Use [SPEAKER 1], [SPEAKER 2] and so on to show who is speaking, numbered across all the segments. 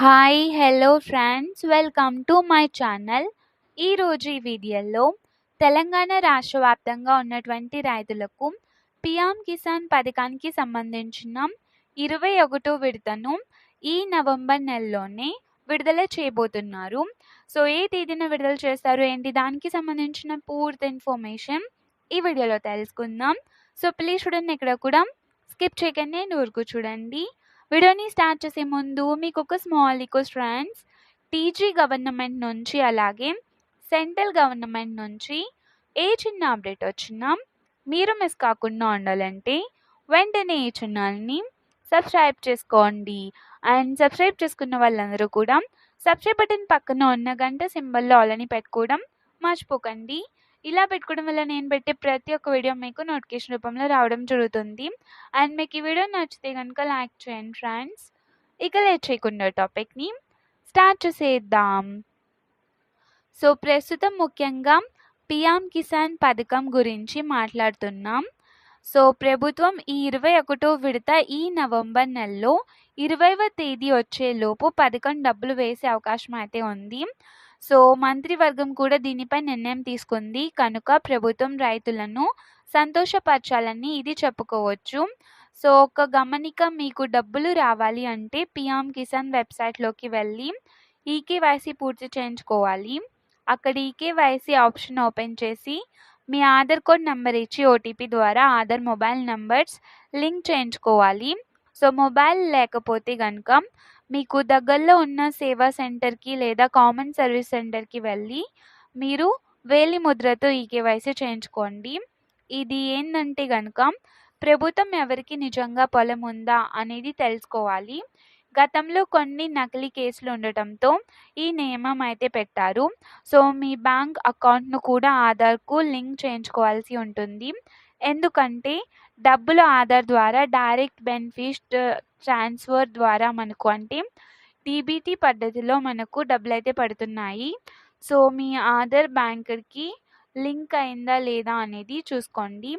[SPEAKER 1] Hi hello friends welcome to my channel ఈరోజు ఈ వీడియోలో తెలంగాణ రాష్ట్ర వ్యాప్తంగా ఉన్నటువంటి రైతులకు పిఎం కిసాన్ పథకానికి సంబంధించిన ఇరవై ఒకటో విడతను ఈ నవంబర్ నెలలోనే విడుదల చేయబోతున్నారు. సో ఏ తేదీన విడుదల చేస్తారు? ఏంటి? దానికి సంబంధించిన పూర్తి ఇన్ఫర్మేషన్ ఈ వీడియోలో తెలుసుకుందాం. సో ప్లీజ్ చూడండి ఇక్కడ కూడా స్కిప్ చేయకండి నూరుకు చూడండి. వీడియోని స్టార్ట్ చేసే ముందు మీకు ఒక small request friends TG government నుంచి అలాగే సెంట్రల్ గవర్నమెంట్ నుంచి ఏ చిన్న అప్డేట్ వచ్చినా మీరు మిస్ కాకుండా ఉండాలంటే వెంటనే ఈ ఛానల్ని సబ్స్క్రైబ్ చేసుకోండి. అండ్ సబ్స్క్రైబ్ చేసుకున్న వాళ్ళందరూ కూడా సబ్స్క్రైబ్ బటన్ పక్కన ఉన్న గంట సింబల్లో ఆల్ని పెట్టుకోవడం మర్చిపోకండి. ఇలా పెట్టుకోవడం వల్ల నేను పెట్టే ప్రతి ఒక్క వీడియో మీకు నోటిఫికేషన్ రూపంలో రావడం జరుగుతుంది. అండ్ మీకు ఈ వీడియో నచ్చితే కనుక లైక్ చేయండి ఫ్రెండ్స్. ఇక లేట్ చేయకుండా టాపిక్ని స్టార్ట్ చేసేద్దాం. సో ప్రస్తుతం ముఖ్యంగా పిఎం కిసాన్ పథకం గురించి మాట్లాడుతున్నాం. సో ప్రభుత్వం ఈ ఇరవై ఒకటో విడత ఈ నవంబర్ నెలలో ఇరవైవ తేదీ వచ్చేలోపు పథకం డబ్బులు వేసే అవకాశం అయితే ఉంది. సో మంత్రివర్గం కూడా దీనిపై నిర్ణయం తీసుకుంది. కనుక ప్రభుత్వం రైతులను సంతోషపరచాలని ఇది చెప్పుకోవచ్చు. సో ఒక గమనిక మీకు డబ్బులు రావాలి అంటే పిఎం కిసాన్ వెబ్సైట్లోకి వెళ్ళి ఈకేవైసీ పూర్తి చేయించుకోవాలి. అక్కడ ఈకేవైసీ ఆప్షన్ ఓపెన్ చేసి మీ ఆధార్ కోడ్ నెంబర్ ఇచ్చి ఓటీపీ ద్వారా ఆధార్ మొబైల్ నెంబర్స్ లింక్ చేయించుకోవాలి. సో మొబైల్ లేకపోతే కనుక మీకు దగ్గరలో ఉన్న సేవా సెంటర్కి లేదా కామన్ సర్వీస్ సెంటర్కి వెళ్ళి మీరు వేలి ముద్రతో ఈ కేవైసీ చేయించుకోండి. ఇది ఏంటంటే కనుక ప్రభుత్వం ఎవరికి నిజంగా పొలం ఉందా అనేది తెలుసుకోవాలి. గతంలో కొన్ని నకిలీ కేసులు ఉండటంతో ఈ నియమం అయితే పెట్టారు. సో మీ బ్యాంక్ అకౌంట్ను కూడా ఆధార్కు లింక్ చేయించుకోవాల్సి ఉంటుంది. ఎందుకంటే డబ్బులు ఆధార్ ద్వారా డైరెక్ట్ బెనిఫిట్ ట్రాన్స్ఫర్ ద్వారా మనకు అంటే డీబీటీ పద్ధతిలో మనకు డబ్బులు అయితే పడుతున్నాయి. సో మీ ఆధార్ బ్యాంక్కి లింక్ అయిందా లేదా అనేది చూసుకోండి.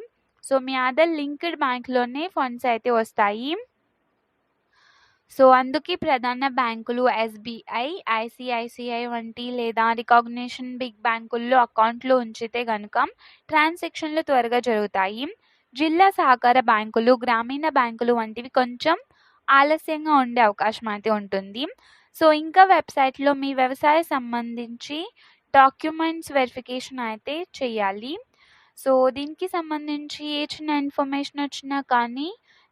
[SPEAKER 1] సో మీ ఆధార్ లింక్డ్ బ్యాంక్లోనే ఫండ్స్ అయితే వస్తాయి. సో అందుకే ప్రధాన బ్యాంకులు ఎస్బీఐ ఐసిఐసిఐ వంటి లేదా రికాగ్నిషన్ బిగ్ బ్యాంకుల్లో అకౌంట్లు ఉంచితే కనుక ట్రాన్సాక్షన్లు త్వరగా జరుగుతాయి. జిల్లా సహకార బ్యాంకులు గ్రామీణ బ్యాంకులు వంటివి కొంచెం ఆలస్యంగా ఉండే అవకాశం అయితే ఉంటుంది. సో ఇంకా వెబ్సైట్లో మీ వ్యవసాయ సంబంధించి డాక్యుమెంట్స్ వెరిఫికేషన్ అయితే చేయాలి. సో దీనికి సంబంధించి ఏ చిన్న ఇన్ఫర్మేషన్ వచ్చినా కానీ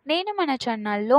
[SPEAKER 1] నేను మన ఛానల్లో